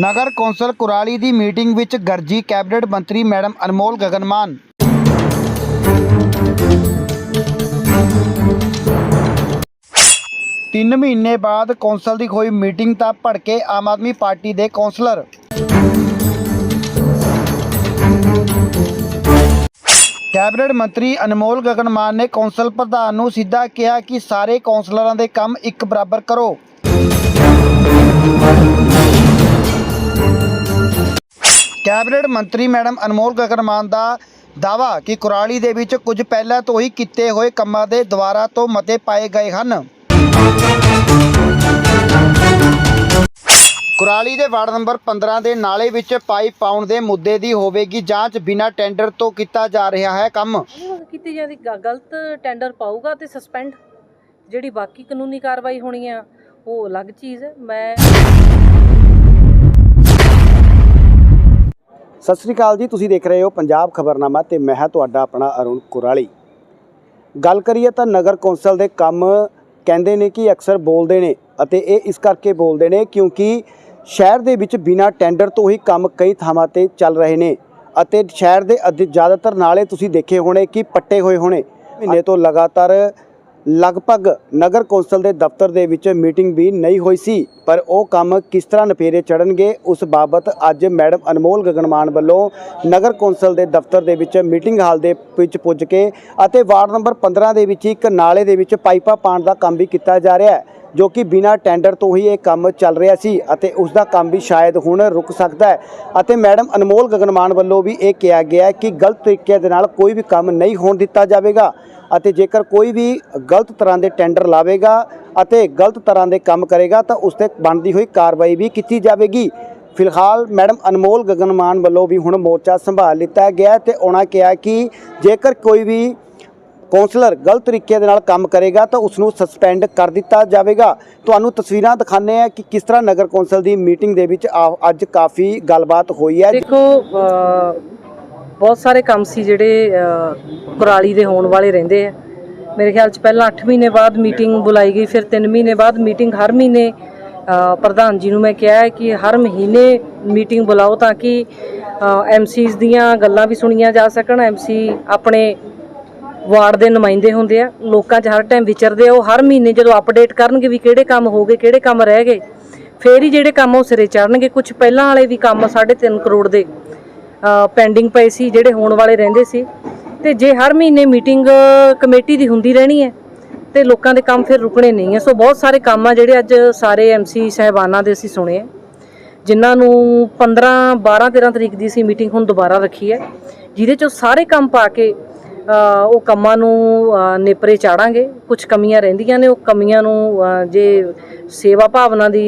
ਨਗਰ council Kurali ਦੀ meeting ਵਿੱਚ ਗਰਜੀ ਕੈਬਨਿਟ ਮੰਤਰੀ ਮੈਡਮ ਅਨਮੋਲ ਗਗਨਮਾਨ। ਤਿੰਨ ਮਹੀਨੇ ਬਾਅਦ ਕੌਂਸਲ ਦੀ ਹੋਈ ਮੀਟਿੰਗ ਤਾਂ ਭੜਕੇ ਆਮ ਆਦਮੀ ਪਾਰਟੀ ਦੇ ਕੌਂਸਲਰ। ਕੈਬਨਿਟ ਮੰਤਰੀ ਅਨਮੋਲ ਗਗਨ ਮਾਨ ਨੇ ਕੌਂਸਲ ਪ੍ਰਧਾਨ ਨੂੰ ਸਿੱਧਾ ਕਿਹਾ ਕਿ ਸਾਰੇ ਕੌਂਸਲਰਾਂ ਦੇ ਕੰਮ ਇੱਕ ਬਰਾਬਰ ਕਰੋ। ਕੈਬਨਿਟ ਮੰਤਰੀ ਮੈਡਮ ਅਨਮੋਲ ਗਗਨਮਾਨ ਦਾ ਦਾਵਾ ਕਿ ਕੁਰਾਲੀ ਦੇ ਵਿੱਚ ਕੁਝ ਪਹਿਲਾਂ ਤੋਂ ਹੀ ਕੀਤੇ ਹੋਏ ਕੰਮਾਂ ਦੇ ਦੁਆਰਾ ਤੋਂ ਮਤੇ ਪਾਏ ਗਏ ਹਨ। ਕੁਰਾਲੀ ਦੇ ਵਾਰਡ ਨੰਬਰ 15 ਦੇ ਨਾਲੇ ਵਿੱਚ ਪਾਈਪ ਪਾਉਣ ਦੇ ਮੁੱਦੇ ਦੀ ਹੋਵੇਗੀ ਜਾਂਚ, ਬਿਨਾਂ ਟੈਂਡਰ ਤੋਂ ਕੀਤਾ ਜਾ ਰਿਹਾ ਹੈ ਕੰਮ। ਕੀਤੀ ਜਾਂਦੀ ਗਲਤ ਟੈਂਡਰ ਪਾਊਗਾ ਤੇ ਸਸਪੈਂਡ ਜਿਹੜੀ ਬਾਕੀ ਕਾਨੂੰਨੀ ਕਾਰਵਾਈ ਹੋਣੀ ਆ, ਉਹ ਅਲੱਗ ਚੀਜ਼ ਹੈ। ਮੈਂ ਸਤਿ ਸ੍ਰੀ ਅਕਾਲ ਜੀ, ਤੁਸੀਂ ਦੇਖ ਰਹੇ ਹੋ ਪੰਜਾਬ ਖਬਰਨਾਮਾ ਤੇ ਮੈਂ ਹਾਂ ਤੁਹਾਡਾ ਆਪਣਾ ਅਰੁਣ ਕੁਰਾਲੀ। ਗੱਲ ਕਰੀਏ ਤਾਂ ਨਗਰ ਕੌਂਸਲ ਦੇ ਕੰਮ ਕਹਿੰਦੇ ਨੇ ਕਿ ਅਕਸਰ ਬੋਲਦੇ ਨੇ ਅਤੇ ਇਹ ਇਸ ਕਰਕੇ ਬੋਲਦੇ ਨੇ ਕਿਉਂਕਿ ਸ਼ਹਿਰ ਦੇ ਵਿੱਚ ਬਿਨਾਂ ਟੈਂਡਰ ਤੋਂ ਹੀ ਕੰਮ ਕਈ ਥਾਵਾਂ ਤੇ ਚੱਲ ਰਹੇ ਨੇ ਅਤੇ ਸ਼ਹਿਰ ਦੇ ਅਧਿ, ਜ਼ਿਆਦਾਤਰ ਨਾਲੇ ਤੁਸੀਂ ਦੇਖੇ ਹੋਣੇ ਕਿ ਪੱਟੇ ਹੋਏ ਹੋਣੇ। ਮਹੀਨੇ ਤੋਂ ਲਗਾਤਾਰ ਲਗਭਗ ਨਗਰ ਕੌਂਸਲ ਦੇ ਦਫ਼ਤਰ ਦੇ ਵਿੱਚ ਮੀਟਿੰਗ ਵੀ ਨਹੀਂ ਹੋਈ ਸੀ, ਪਰ ਉਹ ਕੰਮ ਕਿਸ ਤਰ੍ਹਾਂ ਨਫੇਰੇ ਚੜਨਗੇ ਉਸ ਬਾਬਤ ਅੱਜ ਮੈਡਮ ਅਨਮੋਲ ਗਗਨਮਾਨ ਵੱਲੋਂ ਨਗਰ ਕੌਂਸਲ ਦੇ ਦਫ਼ਤਰ ਦੇ ਵਿੱਚ ਮੀਟਿੰਗ ਹਾਲ ਦੇ ਵਿੱਚ ਪੁੱਜ ਕੇ ਅਤੇ ਵਾਰਡ ਨੰਬਰ 15 ਦੇ ਵਿੱਚ ਇੱਕ ਨਾਲੇ ਦੇ ਵਿੱਚ ਪਾਈਪਾਂ ਪਾਉਣ ਦਾ ਕੰਮ ਵੀ ਕੀਤਾ ਜਾ ਰਿਹਾ ਹੈ। ਜੋ ਕਿ ਬਿਨਾਂ ਟੈਂਡਰ ਤੋਂ ਹੀ ਇਹ ਕੰਮ ਚੱਲ ਰਿਹਾ ਸੀ ਅਤੇ ਉਸ ਦਾ ਕੰਮ ਵੀ ਸ਼ਾਇਦ ਹੁਣ ਰੁਕ ਸਕਦਾ ਹੈ। ਅਤੇ ਮੈਡਮ ਅਨਮੋਲ ਗਗਨਮਾਨ ਵੱਲੋਂ ਵੀ ਇਹ ਕਿਹਾ ਗਿਆ ਕਿ ਗਲਤ ਤਰੀਕੇ ਦੇ ਨਾਲ ਕੋਈ ਵੀ ਕੰਮ ਨਹੀਂ ਹੋਣ ਦਿੱਤਾ ਜਾਵੇਗਾ ਅਤੇ ਜੇਕਰ ਕੋਈ ਵੀ ਗਲਤ ਤਰ੍ਹਾਂ ਦੇ ਟੈਂਡਰ ਲਾਵੇਗਾ ਅਤੇ ਗਲਤ ਤਰ੍ਹਾਂ ਦੇ ਕੰਮ ਕਰੇਗਾ ਤਾਂ ਉਸ ਤੇ ਬਣਦੀ ਹੋਈ ਕਾਰਵਾਈ ਵੀ ਕੀਤੀ ਜਾਵੇਗੀ। ਫਿਲਹਾਲ ਮੈਡਮ ਅਨਮੋਲ ਗਗਨਮਾਨ ਵੱਲੋਂ ਵੀ ਹੁਣ ਮੋਰਚਾ ਸੰਭਾਲ ਲਿੱਤਾ ਗਿਆ ਹੈ ਤੇ ਉਹਨਾਂ ਕਿਹਾ ਕਿ ਜੇਕਰ ਕੋਈ ਵੀ ਕੌਂਸਲਰ ਗਲਤ ਤਰੀਕੇ ਦੇ ਨਾਲ ਕੰਮ ਕਰੇਗਾ ਤਾਂ ਉਸ ਨੂੰ ਸਸਪੈਂਡ ਕਰ ਦਿੱਤਾ ਜਾਵੇਗਾ। ਤੁਹਾਨੂੰ ਤਸਵੀਰਾਂ ਦਿਖਾਉਂਦੇ ਆ ਕਿ ਕਿਸ ਤਰ੍ਹਾਂ ਨਗਰ ਕੌਂਸਲ ਦੀ ਮੀਟਿੰਗ ਦੇ ਵਿੱਚ ਆ- ਅੱਜ ਕਾਫੀ ਗੱਲਬਾਤ ਹੋਈ ਹੈ। ਦੇਖੋ ਬਹੁਤ ਸਾਰੇ ਕੰਮ ਸੀ ਜਿਹੜੇ ਕੁਰਾਲੀ ਦੇ ਹੋਣ ਵਾਲੇ ਰਹਿੰਦੇ ਆ। ਮੇਰੇ ਖਿਆਲ ਚ ਪਹਿਲਾਂ 8 ਮਹੀਨੇ ਬਾਅਦ ਮੀਟਿੰਗ ਬੁਲਾਈ ਗਈ, ਫਿਰ 3 ਮਹੀਨੇ ਬਾਅਦ ਮੀਟਿੰਗ ਹਰ ਮਹੀਨੇ ਪ੍ਰਧਾਨ ਜੀ ਨੂੰ ਮੈਂ ਕਿਹਾ ਹੈ ਕਿ ਹਰ ਮਹੀਨੇ ਮੀਟਿੰਗ ਬੁਲਾਓ ਤਾਂ ਕਿ ਐਮਸੀਸ ਦੀਆਂ ਗੱਲਾਂ ਵੀ ਸੁਣੀਆਂ ਜਾ ਸਕਣ ਐਮਸੀ ਆਪਣੇ ਵਾਰਡ ਦੇ ਨੁਮਾਇੰਦੇ ਹੁੰਦੇ ਆ, ਲੋਕਾਂ 'ਚ ਹਰ ਟਾਈਮ ਵਿਚਰਦੇ ਆ, ਉਹ ਹਰ ਮਹੀਨੇ ਜਦੋਂ ਅਪਡੇਟ ਕਰਨਗੇ ਵੀ ਕਿਹੜੇ ਕੰਮ ਹੋ ਗਏ, ਕਿਹੜੇ ਕੰਮ ਰਹਿ ਗਏ, ਫੇਰ ਹੀ ਜਿਹੜੇ ਕੰਮ ਉਹ ਸਿਰੇ ਚੜਨਗੇ ਕੁਝ ਪਹਿਲਾਂ ਵਾਲੇ ਵੀ ਕੰਮ 3.5 ਕਰੋੜ ਦੇ ਪੈਂਡਿੰਗ ਪਏ ਸੀ, ਜਿਹੜੇ ਹੋਣ ਵਾਲੇ ਰਹਿੰਦੇ ਸੀ। ਤੇ ਜੇ ਹਰ ਮਹੀਨੇ ਮੀਟਿੰਗ ਕਮੇਟੀ ਦੀ ਹੁੰਦੀ ਰਹਿਣੀ ਹੈ, ਤੇ ਲੋਕਾਂ ਦੇ ਕੰਮ ਫਿਰ ਰੁਕਣੇ ਨਹੀਂ ਹੈ। ਸੋ ਬਹੁਤ ਸਾਰੇ ਕੰਮ ਆ ਜਿਹੜੇ ਅੱਜ ਸਾਰੇ ਐਮਸੀ ਸਹਿਬਾਨਾਂ ਦੇ ਅਸੀਂ ਸੁਣੇ ਆ, ਜਿਨ੍ਹਾਂ ਨੂੰ 15 12 13 ਤਰੀਕ ਦੀ ਸੀ ਮੀਟਿੰਗ ਹੁਣ ਦੁਬਾਰਾ ਰੱਖੀ ਹੈ, ਜਿਹਦੇ ਚੋਂ ਸਾਰੇ ਕੰਮ ਪਾ ਕੇ ਉਹ ਕੰਮਾਂ ਨੂੰ ਨੇਪਰੇ ਚਾੜਾਂਗੇ। ਕੁਝ ਕਮੀਆਂ ਰਹਿੰਦੀਆਂ ਨੇ ਉਹ ਕਮੀਆਂ ਨੂੰ ਜੇ ਸੇਵਾ ਭਾਵਨਾ ਦੀ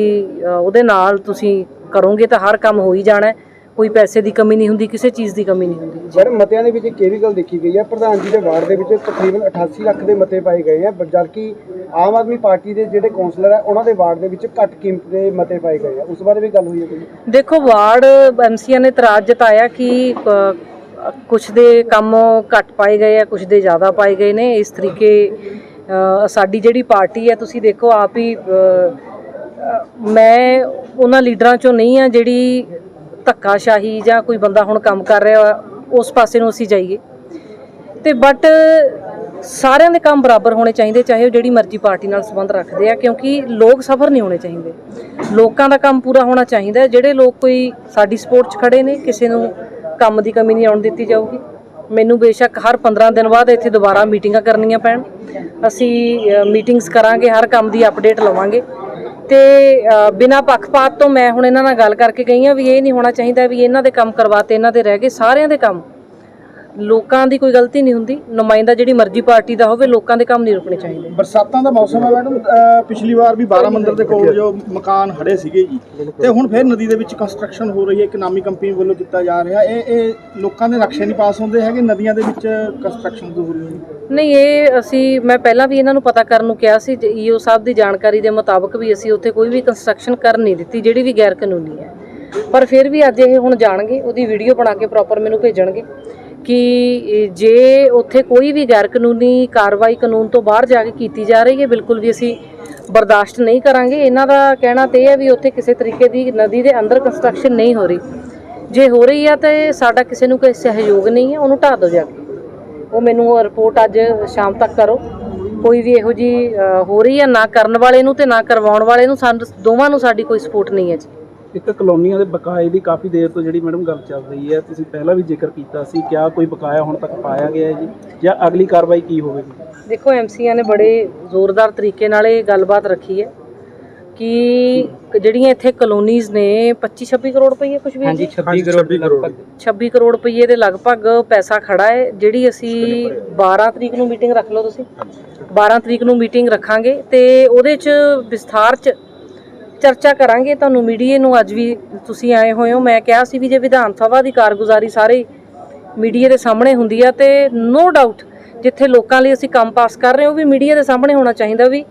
ਉਹਦੇ ਨਾਲ ਤੁਸੀਂ ਕਰੋਗੇ ਤਾਂ ਹਰ ਕੰਮ ਹੋ ਹੀ ਜਾਣਾ। ਕੋਈ ਪੈਸੇ ਦੀ ਕਮੀ ਨਹੀਂ ਹੁੰਦੀ ਕਿਸੇ ਚੀਜ਼ ਦੀ ਕਮੀ ਨਹੀਂ ਹੁੰਦੀ। ਮੈਡਮ ਮਤਿਆਂ ਦੇ ਵਿੱਚ ਇੱਕ ਇਹ ਵੀ ਗੱਲ ਦੇਖੀ ਗਈ ਹੈ ਪ੍ਰਧਾਨ ਜੀ ਦੇ ਵਾਰਡ ਦੇ ਵਿੱਚ ਤਕਰੀਬਨ 88 ਲੱਖ ਦੇ ਮਤੇ ਪਾਏ ਗਏ ਆ ਜਦਕਿ ਆਮ ਆਦਮੀ ਪਾਰਟੀ ਦੇ ਜਿਹੜੇ ਕੌਂਸਲਰ ਹੈ ਉਹਨਾਂ ਦੇ ਵਾਰਡ ਦੇ ਵਿੱਚ ਘੱਟ ਕੀਮਤ ਦੇ ਮਤੇ ਪਾਏ ਗਏ ਆ। ਉਸ ਬਾਰੇ ਵੀ ਗੱਲ ਹੋਈ ਹੈ ਕੋਈ? ਦੇਖੋ ਵਾਰਡ ਐਮਸੀਆਂ ਨੇ ਇਤਰਾਜ਼ ਜਤਾਇਆ ਕਿ ਕੁਝ ਦੇ ਕੰਮ ਘੱਟ ਪਾਏ ਗਏ ਆ ਕੁਝ ਦੇ ਜ਼ਿਆਦਾ ਪਾਏ ਗਏ ਨੇ। ਇਸ ਤਰੀਕੇ ਸਾਡੀ ਜਿਹੜੀ ਪਾਰਟੀ ਹੈ, ਤੁਸੀਂ ਦੇਖੋ ਆਪ ਹੀ ਮੈਂ ਉਹਨਾਂ ਲੀਡਰਾਂ ਚੋਂ ਨਹੀਂ ਆ ਜਿਹੜੀ ਧੱਕਾਸ਼ਾਹੀ ਜਾਂ ਕੋਈ ਬੰਦਾ ਹੁਣ ਕੰਮ ਕਰ ਰਿਹਾ, ਉਸ ਪਾਸੇ ਨੂੰ ਅਸੀਂ ਜਾਈਏ। ਤੇ ਬਟ ਸਾਰਿਆਂ ਦੇ ਕੰਮ ਬਰਾਬਰ ਹੋਣੇ ਚਾਹੀਦੇ, ਚਾਹੇ ਉਹ ਜਿਹੜੀ ਮਰਜ਼ੀ ਪਾਰਟੀ ਨਾਲ ਸੰਬੰਧ ਰੱਖਦੇ ਆ, ਕਿਉਂਕਿ ਲੋਕ ਸਫਰ ਨਹੀਂ ਹੋਣੇ ਚਾਹੀਦੇ। ਲੋਕਾਂ ਦਾ ਕੰਮ ਪੂਰਾ ਹੋਣਾ ਚਾਹੀਦਾ, ਜਿਹੜੇ ਲੋਕ ਕੋਈ ਸਾਡੀ ਸਪੋਰਟ 'ਚ ਖੜੇ ਨੇ, ਕਿਸੇ ਨੂੰ ਕੰਮ ਦੀ ਕਮੀ ਨਹੀਂ ਆਉਣ ਦਿੱਤੀ ਜਾਊਗੀ। ਮੈਨੂੰ ਬੇਸ਼ੱਕ ਹਰ 15 ਦਿਨ ਬਾਅਦ ਇੱਥੇ ਦੁਬਾਰਾ ਮੀਟਿੰਗਾਂ ਕਰਨੀਆਂ ਪੈਣ। ਅਸੀਂ ਮੀਟਿੰਗਸ ਕਰਾਂਗੇ ਹਰ ਕੰਮ ਦੀ ਅਪਡੇਟ ਲਵਾਂਗੇ। ਤੇ ਅ, ਬਿਨਾਂ ਪੱਖਪਾਤ ਤੋਂ ਮੈਂ ਹੁਣ ਇਹਨਾਂ ਨਾਲ ਗੱਲ ਕਰਕੇ ਗਈ ਆ ਵੀ ਇਹ ਨਹੀਂ ਹੋਣਾ ਚਾਹੀਦਾ ਵੀ ਇਹਨਾਂ ਦੇ ਕੰਮ ਕਰਵਾਤੇ ਇਹਨਾਂ ਦੇ ਰਹਿ ਗਏ ਸਾਰਿਆਂ ਦੇ ਕੰਮ। ਲੋਕਾਂ ਦੀ ਕੋਈ ਗਲਤੀ ਨਹੀਂ ਹੁੰਦੀ। ਨੁਮਾਇੰਦਾ ਜਿਹੜੀ ਮਰਜ਼ੀ ਪਾਰਟੀ ਦਾ ਹੋਵੇ ਲੋਕਾਂ ਦੇ ਕੰਮ ਨਹੀਂ ਰੁਕਣੇ ਚਾਹੀਦੇ। ਬਰਸਾਤਾਂ ਦਾ ਮੌਸਮ ਹੈ ਮੈਡਮ। ਪਿਛਲੀ ਵਾਰ ਵੀ 12 ਮੰਦਿਰ ਦੇ ਕੋਲ ਜੋ ਮਕਾਨ ਹੜੇ ਸੀਗੇ ਜੀ। ਤੇ ਹੁਣ ਫਿਰ ਨਦੀ ਦੇ ਵਿੱਚ ਕੰਸਟਰਕਸ਼ਨ ਹੋ ਰਹੀ ਹੈ ਇਕਨੋਮੀ ਕੰਪਨੀ ਵੱਲੋਂ ਕੀਤਾ ਜਾ ਰਿਹਾ। ਇਹ ਇਹ ਲੋਕਾਂ ਦੇ ਨਕਸ਼ੇ ਨਹੀਂ ਪਾਸ ਹੁੰਦੇ ਹੈਗੇ ਨਦੀਆਂ ਦੇ ਵਿੱਚ ਕੰਸਟਰਕਸ਼ਨ ਹੋ ਰਹੀ ਹੈ ਨਹੀਂ ਇਹ ਅਸੀਂ ਮੈਂ ਪਹਿਲਾਂ ਵੀ ਇਹਨਾਂ ਨੂੰ ਪਤਾ ਕਰਨ ਨੂੰ ਕਿਹਾ ਸੀ ਈਓ ਸਾਹਿਬ ਦੀ ਜਾਣਕਾਰੀ ਦੇ ਮੁਤਾਬਕ ਵੀ ਅਸੀਂ ਉੱਥੇ ਕੋਈ ਵੀ ਕੰਸਟਰਕਸ਼ਨ ਕਰਨ ਨਹੀਂ ਦਿੱਤੀ ਜਿਹੜੀ ਵੀ ਗੈਰ ਕਾਨੂੰਨੀ ਹੈ। ਪਰ ਫਿਰ ਵੀ ਅੱਜ ਇਹ ਹੁਣ ਜਾਣਗੇ ਉਹਦੀ ਵੀਡੀਓ ਬਣਾ ਕੇ ਪ੍ਰੋਪਰ ਮੈਨੂੰ ਭੇਜਣਗੇ। ਕਿ ਜੇ ਉੱਥੇ ਕੋਈ ਵੀ ਗੈਰ ਕਾਨੂੰਨੀ ਕਾਰਵਾਈ ਕਾਨੂੰਨ ਤੋਂ ਬਾਹਰ ਜਾ ਕੇ ਕੀਤੀ ਜਾ ਰਹੀ ਹੈ, ਬਿਲਕੁਲ ਵੀ ਅਸੀਂ ਬਰਦਾਸ਼ਤ ਨਹੀਂ ਕਰਾਂਗੇ। ਇਹਨਾਂ ਦਾ ਕਹਿਣਾ ਤੇ ਇਹ ਹੈ ਵੀ ਉੱਥੇ ਕਿਸੇ ਤਰੀਕੇ ਦੀ ਨਦੀ ਦੇ ਅੰਦਰ ਕੰਸਟਰਕਸ਼ਨ ਨਹੀਂ ਹੋ ਰਹੀ। ਜੇ ਹੋ ਰਹੀ ਆ ਤੇ ਸਾਡਾ ਕਿਸੇ ਨੂੰ ਕੋਈ ਸਹਿਯੋਗ ਨਹੀਂ ਹੈ, ਉਹਨੂੰ ਢਾਹ ਦਿਓ ਜਾ ਕੇ। ਉਹ ਮੈਨੂੰ ਰਿਪੋਰਟ ਅੱਜ ਸ਼ਾਮ ਤੱਕ ਕਰੋ। ਕੋਈ ਵੀ ਇਹੋ ਜੀ ਹੋ ਰਹੀ ਹੈ ਨਾ ਕਰਨ ਵਾਲੇ ਨੂੰ ਤੇ ਨਾ ਕਰਵਾਉਣ ਵਾਲੇ ਨੂੰ, ਸਾਨੂੰ ਦੋਵਾਂ ਨੂੰ ਸਾਡੀ ਕੋਈ ਸਪੋਰਟ ਨਹੀਂ ਹੈ ਜੀ। ਇੱਕ ਕਲੋਨੀਆਂ ਦੇ ਬਕਾਏ ਦੀ ਕਾਫੀ ਦੇਰ ਤੋਂ ਜਿਹੜੀ ਮੈਡਮ ਗੱਲ ਚੱਲ ਰਹੀ ਹੈ ਤੁਸੀਂ ਪਹਿਲਾਂ ਵੀ ਜ਼ਿਕਰ ਕੀਤਾ ਸੀ ਕਿਆ ਕੋਈ ਬਕਾਇਆ ਹੁਣ ਤੱਕ ਪਾਇਆ ਗਿਆ ਹੈ ਜੀ? ਜਾਂ ਅਗਲੀ ਕਾਰਵਾਈ ਕੀ ਹੋਵੇਗੀ? ਦੇਖੋ ਐਮਸੀਆਂ ਨੇ ਬੜੇ ਜ਼ੋਰਦਾਰ ਤਰੀਕੇ ਨਾਲ ਇਹ ਗੱਲਬਾਤ ਰੱਖੀ ਹੈ ਕਿ ਜਿਹੜੀਆਂ ਇੱਥੇ ਕਲੋਨੀਜ਼ ਨੇ 25 26 ਕਰੋੜ ਰੁਪਏ ਕੁਝ ਵੀ ਹਾਂਜੀ 26 ਕਰੋੜ 26 ਕਰੋੜ। ਰੁਪਏ ਦੇ ਲਗਭਗ ਪੈਸਾ ਖੜਾ ਹੈ ਜਿਹੜੀ ਅਸੀਂ 12 ਤਰੀਕ ਨੂੰ ਮੀਟਿੰਗ ਰੱਖ ਲਓ ਤੁਸੀਂ। 12 ਤਰੀਕ ਨੂੰ ਮੀਟਿੰਗ ਰੱਖਾਂਗੇ ਤੇ ਉਹਦੇ 'ਚ ਵਿਸਥਾਰ 'ਚ ਚਰਚਾ ਕਰਾਂਗੇ, ਤੁਹਾਨੂੰ ਮੀਡੀਏ ਨੂੰ ਅੱਜ ਵੀ ਤੁਸੀਂ ਆਏ ਹੋਏ ਹੋ। ਮੈਂ ਕਿਹਾ ਸੀ ਵੀ ਜੇ ਵਿਧਾਨ ਸਭਾ ਦੀ ਕਾਰਗੁਜ਼ਾਰੀ ਸਾਰੇ ਮੀਡੀਏ ਦੇ ਸਾਹਮਣੇ ਹੁੰਦੀ ਆ, ਤੇ ਨੋ ਡਾਊਟ ਜਿੱਥੇ ਲੋਕਾਂ ਲਈ ਅਸੀਂ ਕੰਮ ਪਾਸ ਕਰ ਰਹੇ ਹਾਂ, ਉਹ ਵੀ ਮੀਡੀਆ ਦੇ ਸਾਹਮਣੇ ਹੋਣਾ ਚਾਹੀਦਾ ਵੀ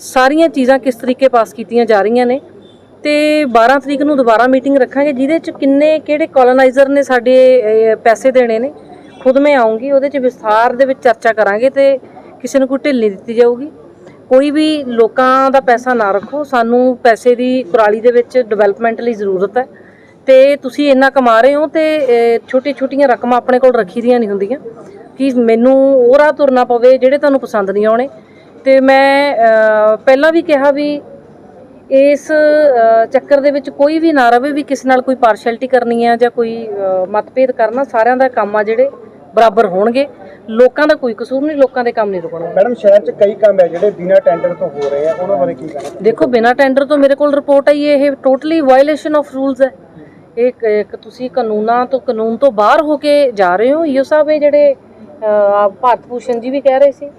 ਸਾਰੀਆਂ ਚੀਜ਼ਾਂ ਕਿਸ ਤਰੀਕੇ ਪਾਸ ਕੀਤੀਆਂ ਜਾ ਰਹੀਆਂ ਨੇ। ਤੇ 12 ਤਰੀਕ ਨੂੰ ਦੁਬਾਰਾ ਮੀਟਿੰਗ ਰੱਖਾਂਗੇ, ਜਿਹਦੇ ਚ ਕਿੰਨੇ, ਕਿਹੜੇ ਕਲੋਨਾਈਜ਼ਰ ਨੇ ਸਾਡੇ ਪੈਸੇ ਦੇਣੇ ਨੇ, ਖੁਦ ਮੈਂ ਆਉਂਗੀ ਉਹਦੇ ਚ ਵਿਸਥਾਰ ਦੇ ਵਿੱਚ ਚਰਚਾ ਕਰਾਂਗੇ ਤੇ ਕਿਸੇ ਨੂੰ ਕੋਈ ਢਿੱਲ ਨਹੀਂ ਦਿੱਤੀ ਜਾਊਗੀ। ਕੋਈ ਵੀ ਲੋਕਾਂ ਦਾ ਪੈਸਾ ਨਾ ਰੱਖੋ, ਸਾਨੂੰ ਪੈਸੇ ਦੀ ਕੁਰਾਲੀ ਦੇ ਵਿੱਚ ਡਿਵੈਲਪਮੈਂਟ ਲਈ ਜ਼ਰੂਰਤ ਹੈ। ਤੇ ਤੁਸੀਂ ਇੰਨਾ ਕਮਾ ਰਹੇ ਹੋ ਤੇ ਛੋਟੀ ਛੋਟੀਆਂ ਰਕਮਾਂ ਆਪਣੇ ਕੋਲ ਰੱਖੀ ਦੀਆਂ ਨਹੀਂ ਹੁੰਦੀਆਂ। ਕਿ ਮੈਨੂੰ ਉਹ ਰਾਹ ਤੁਰਨਾ ਪਵੇ ਜਿਹੜੇ ਤੁਹਾਨੂੰ ਪਸੰਦ ਨਹੀਂ ਆਉਣੇ। ਤੇ ਮੈਂ ਪਹਿਲਾਂ ਵੀ ਕਿਹਾ ਵੀ ਇਸ ਚੱਕਰ ਦੇ ਵਿੱਚ ਕੋਈ ਵੀ ਨਾ ਰਵੇ ਵੀ ਕਿਸੇ ਨਾਲ ਕੋਈ ਪਾਰਸ਼ੈਲਿਟੀ ਕਰਨੀ ਹੈ ਜਾਂ ਕੋਈ ਮਤਭੇਦ ਕਰਨਾ, ਸਾਰਿਆਂ ਦਾ ਕੰਮ ਆ ਜਿਹੜੇ ਬਰਾਬਰ ਹੋਣਗੇ। ਲੋਕਾਂ ਦਾ ਕੋਈ ਕਸੂਰ ਨਹੀਂ ਲੋਕਾਂ ਦੇ ਕੰਮ ਨਹੀਂ ਰੁਕਣਗੇ ਮੈਡਮ ਸ਼ਹਿਰ 'ਚ ਕਈ ਕੰਮ ਹੈ ਜਿਹੜੇ ਬਿਨਾਂ ਟੈਂਡਰ ਤੋਂ ਹੋ ਰਹੇ ਆ ਉਹਨਾਂ ਬਾਰੇ ਕੀ ਕਹਿਣਾ? ਦੇਖੋ ਬਿਨਾ ਟੈਂਡਰ ਤੋਂ ਮੇਰੇ ਕੋਲ ਰਿਪੋਰਟ ਆਈ ਹੈ ਇਹ ਟੋਟਲੀ ਵਾਇਓਲੇਸ਼ਨ ਆਫ ਰੂਲਸ ਹੈ। ਇੱਕ ਇੱਕ ਤੁਸੀਂ ਕਾਨੂੰਨਾਂ ਤੋਂ ਕਾਨੂੰਨ ਤੋਂ ਬਾਹਰ ਹੋ ਕੇ ਜਾ ਰਹੇ ਹੋ ਈਓ ਸਾਹਿਬ ਇਹ ਜਿਹੜੇ ਭਾਰਤ ਭੂਸ਼ਣ ਜੀ ਵੀ ਕਹਿ ਰਹੇ ਸੀ।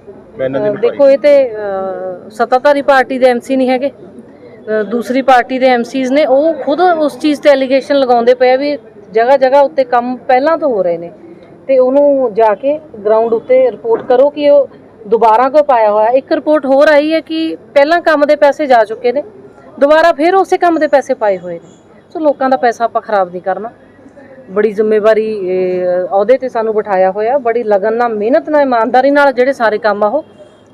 ਦੇਖੋ ਇਹ ਤੇ ਸੱਤਾਧਾਰੀ ਪਾਰਟੀ ਦੇ ਐਮਸੀ ਨਹੀਂ ਹੈਗੇ। ਦੂਸਰੀ ਪਾਰਟੀ ਦੇ ਐਮਸੀਜ਼ ਨੇ ਉਹ ਖੁਦ ਉਸ ਚੀਜ਼ ਤੇ ਐਲੀਗੇਸ਼ਨ ਲਗਾਉਂਦੇ ਪਏ ਆ ਵੀ ਜਗ੍ਹਾ ਜਗ੍ਹਾ ਉੱਤੇ ਕੰਮ ਪਹਿਲਾਂ ਤੋਂ ਹੋ ਰਹੇ ਨੇ। ਤੇ ਉਹਨੂੰ ਜਾ ਕੇ ਗਰਾਊਂਡ ਉੱਤੇ ਰਿਪੋਰਟ ਕਰੋ ਕਿ ਉਹ ਦੁਬਾਰਾ ਕੋਈ ਪਾਇਆ ਹੋਇਆ। ਇੱਕ ਰਿਪੋਰਟ ਹੋਰ ਆਈ ਹੈ ਕਿ ਪਹਿਲਾਂ ਕੰਮ ਦੇ ਪੈਸੇ ਜਾ ਚੁੱਕੇ ਨੇ, ਦੁਬਾਰਾ ਫਿਰ ਉਸੇ ਕੰਮ ਦੇ ਪੈਸੇ ਪਾਏ ਹੋਏ ਨੇ। ਸੋ ਲੋਕਾਂ ਦਾ ਪੈਸਾ ਆਪਾਂ ਖਰਾਬ ਨਹੀਂ ਕਰਨਾ। ਬੜੀ ਜ਼ਿੰਮੇਵਾਰੀ ਅਹੁਦੇ ਤੇ ਸਾਨੂੰ ਬਿਠਾਇਆ ਹੋਇਆ। ਬੜੀ ਲਗਨ ਨਾਲ, ਮਿਹਨਤ ਨਾਲ, ਇਮਾਨਦਾਰੀ ਨਾਲ ਜਿਹੜੇ ਸਾਰੇ ਕੰਮ ਆ ਉਹ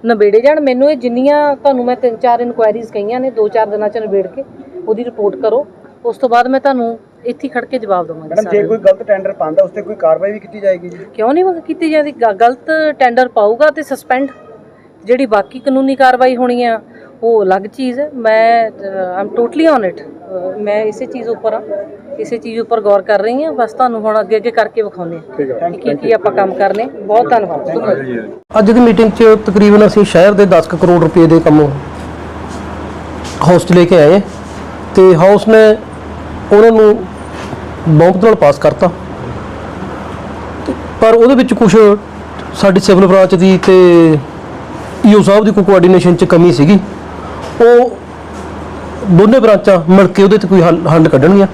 ਨਿਬੇੜੇ ਜਾਣ। ਮੈਨੂੰ ਇਹ ਜਿੰਨੀਆਂ ਤੁਹਾਨੂੰ ਮੈਂ ਤਿੰਨ ਚਾਰ ਇਨਕੁਆਇਰੀਜ਼ ਕਹੀਆਂ ਨੇ, ਦੋ ਚਾਰ ਦਿਨਾਂ ਚ ਨਿਬੇੜ ਕੇ ਉਹਦੀ ਰਿਪੋਰਟ ਕਰੋ। ਉਸ ਤੋਂ ਬਾਅਦ ਮੈਂ ਤੁਹਾਨੂੰ ਇੱਥੇ ਖੜ ਕੇ ਜਵਾਬ ਦਵਾਂਗੀ ਮੈਡਮ ਜੇ ਕੋਈ ਗਲਤ ਟੈਂਡਰ ਪਾਉਂਦਾ ਉਸ ਤੇ ਕੋਈ ਕਾਰਵਾਈ ਵੀ ਕੀਤੀ ਜਾਏਗੀ ਜੀ? ਕਿਉਂ ਨਹੀਂ ਕੀਤੀ ਜਾਂਦੀ ਗਲਤ ਟੈਂਡਰ ਪਾਊਗਾ ਤੇ ਸਸਪੈਂਡ ਜਿਹੜੀ ਬਾਕੀ ਕਾਨੂੰਨੀ ਕਾਰਵਾਈ ਹੋਣੀ ਆ ਉਹ ਅਲੱਗ ਚੀਜ਼ ਹੈ। ਮੈਂ ਆਮ ਟੋਟਲੀ ਔਨ ਇਟ ਮੈਂ ਇਸੇ ਚੀਜ਼ ਉੱਪਰ ਆ ਇਸੇ ਚੀਜ਼ ਉੱਪਰ ਗੌਰ ਕਰ ਰਹੀ ਹਾਂ। ਬਸ ਤੁਹਾਨੂੰ ਹੁਣ ਅੱਗੇ ਅੱਗੇ ਕਰਕੇ ਵਿਖਾਉਂਦੇ ਹਾਂ। ਕਿ ਕੀ ਕੀ ਆਪਾਂ ਕੰਮ ਕਰਨੇ। ਬਹੁਤ ਧੰਨਵਾਦ। ਅੱਜ ਦੀ ਮੀਟਿੰਗ 'ਚ ਤਕਰੀਬਨ ਅਸੀਂ ਸ਼ਹਿਰ ਦੇ 10 ਕੁ ਕਰੋੜ ਰੁਪਏ ਦੇ ਕੰਮ ਹਾਊਸ 'ਚ ਲੈ ਕੇ ਆਏ ਤੇ ਹਾਊਸ ਨੇ ਉਹਨਾਂ ਨੂੰ ਬਹੁਤ ਨਾਲ ਪਾਸ ਕਰਤਾ। ਤੇ ਪਰ ਉਹਦੇ ਵਿੱਚ ਕੁਝ ਸਾਡੀ ਸਿਵਲ ਬ੍ਰਾਂਚ ਦੀ ਤੇ ਈਓ ਸਾਹਿਬ ਦੀ ਕੋਈ ਕੋਆਰਡੀਨੇਸ਼ਨ 'ਚ ਕਮੀ ਸੀਗੀ। ਉਹ ਦੋਨੇ ਬ੍ਰਾਂਚਾਂ ਮਿਲ ਕੇ ਉਹਦੇ ਤੇ ਕੋਈ ਹੱਲ ਹੱਲ ਕੱਢਣਗੀਆਂ।